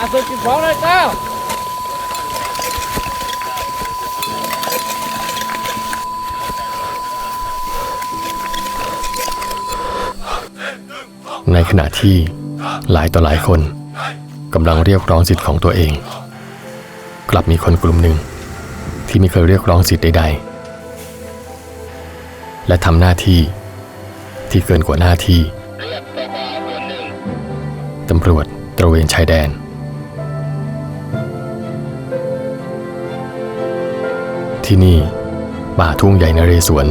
อาสุจิตสองเลยเก้าในขณะที่หลายต่อหลายคนกำลังเรียกร้องสิทธิ์ของตัวเอง กลับมีคนกลุ่มหนึ่งที่ไม่เคยเรียกร้องสิทธิ์ใดๆ และทำหน้าที่ที่เกินกว่าหน้าที่ตำรวจตระเวนชายแดน ที่นี่ ป่าทุ่งใหญ่นเรศวร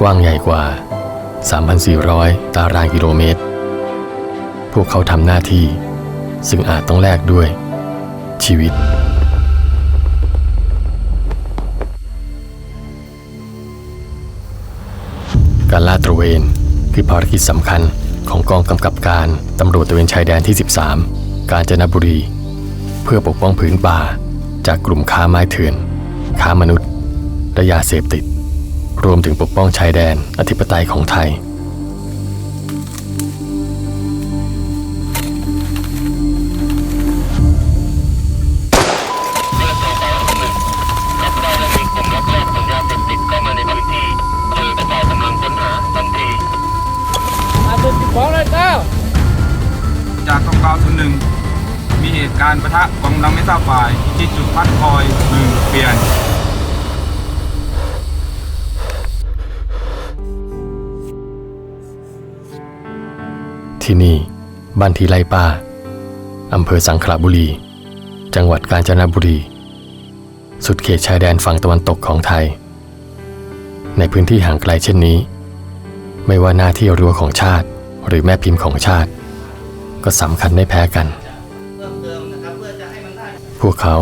กว้างใหญ่กว่า 3,400 ตารางกิโลเมตร พวกเขาทำหน้าที่ ซึ่งอาจต้องแลกด้วย ชีวิต การลาดตระเวนคือภารกิจสำคัญของกองกำกับการตำรวจตระเวนชายแดนที่ 13 กาญจนบุรี เพื่อปกป้องผืนป่าจากกลุ่มค้าไม้เถื่อน ค้ามนุษย์ และยาเสพติด รวมถึงปกป้องชายแดนอธิปไตยของไทยรับได้และมีกลุ่มลักลอบขนยาเสพติดเข้ามาในพื้นที่ช่วยกระจายกำลังค้นหาทันทีอาสุจิตสองเลยเก้าจากกองกาวศูนย์หนึ่ง มีเหตุการณ์ปะทะกองกำลังไม่ทราบฝ่าย ที่จุดพักคอยหนึ่งเปลี่ยนที่นี่บ้านทีไรป้า อำเภอสังขละบุรี จังหวัดกาญจนบุรี สุดเขตชายแดนฝั่งตะวันตกของไทย ในพื้นที่ห่างไกลเช่นนี้ ไม่ว่าหน้าที่รั้วของชาติ หรือแม่พิมพ์ของชาติ ก็สำคัญไม่แพ้กัน พวกเขา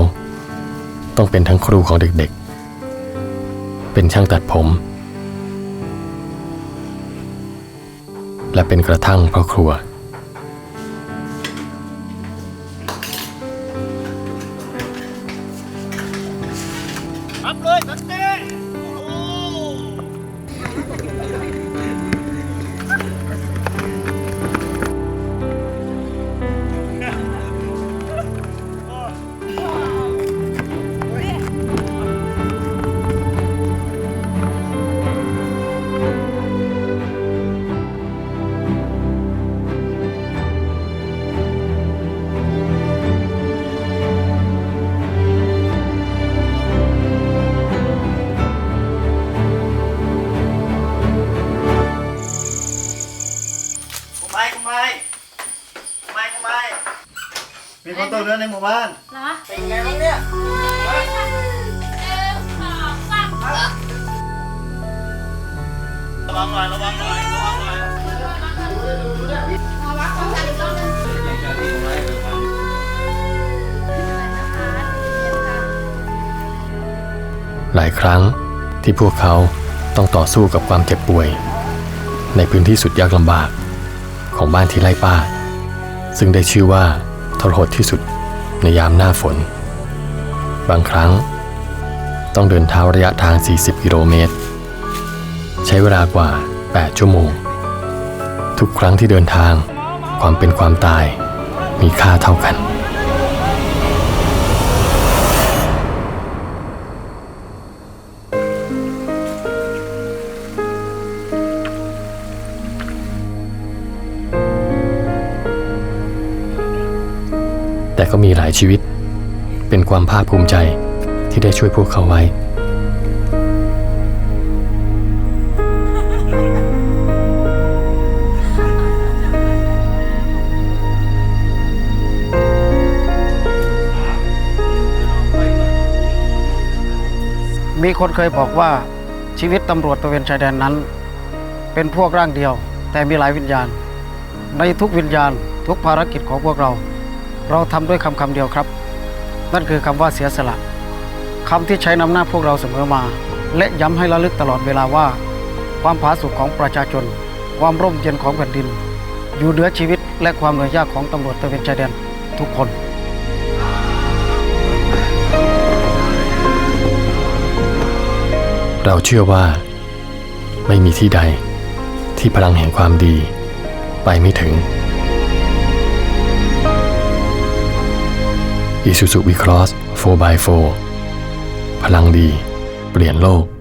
ต้องเป็นทั้งครูของเด็กๆ เป็นช่างตัดผม และเป็นกระทั่งพ่อครัว รับเลยสันเคนตกเรือในหมู่บ้าน เหรอเป็นไงบ้างเนี่ยหนึ่งสองสามระวังหน่อยระวังหน่อยระวังหน่อยมาวัดของกันอีกรอบนึงหลายครั้งที่พวกเขาต้องต่อสู้กับความเจ็บป่วย ในพื้นที่สุดยากลำบากของบ้านที่ไร่ป้า ซึ่งได้ชื่อว่าท รหดที่สุดในยามหน้าฝน บางครั้ง ต้องเดินเท้าระยะทาง 40 กิโลเมตร ใช้เวลากว่า 8 ชั่วโมง ทุกครั้งที่เดินทางความเป็นความตายมีค่าเท่ากัน แต่ก็มีหลายชีวิต เป็นความภาคภูมิใจที่ได้ช่วยพวกเขาไว้ มีคนเคยบอกว่าชีวิตตำรวจตระเวนชายแดนนั้น เป็นพวกร่างเดียว แต่มีหลายวิญญาณ ในทุกวิญญาณทุกภารกิจของพวกเรา เราทำด้วยคำคำเดียวครับ นั่นคือคำว่าเสียสละคำที่ใช้นำหน้าพวกเราเสมอมา และย้ำให้ระลึกตลอดเวลาว่า ความผาสุกของประชาชน ความร่มเย็นของแผ่นดิน อยู่เหนือชีวิตและความเหนื่อยยากของตำรวจตระเวนชายแดนทุกคนเราเชื่อว่า ไม่มีที่ใดที่พลังแห่งความดี ไปไม่ถึง Isuzu V-Cross 4x4 พลังดี เปลี่ยนโลก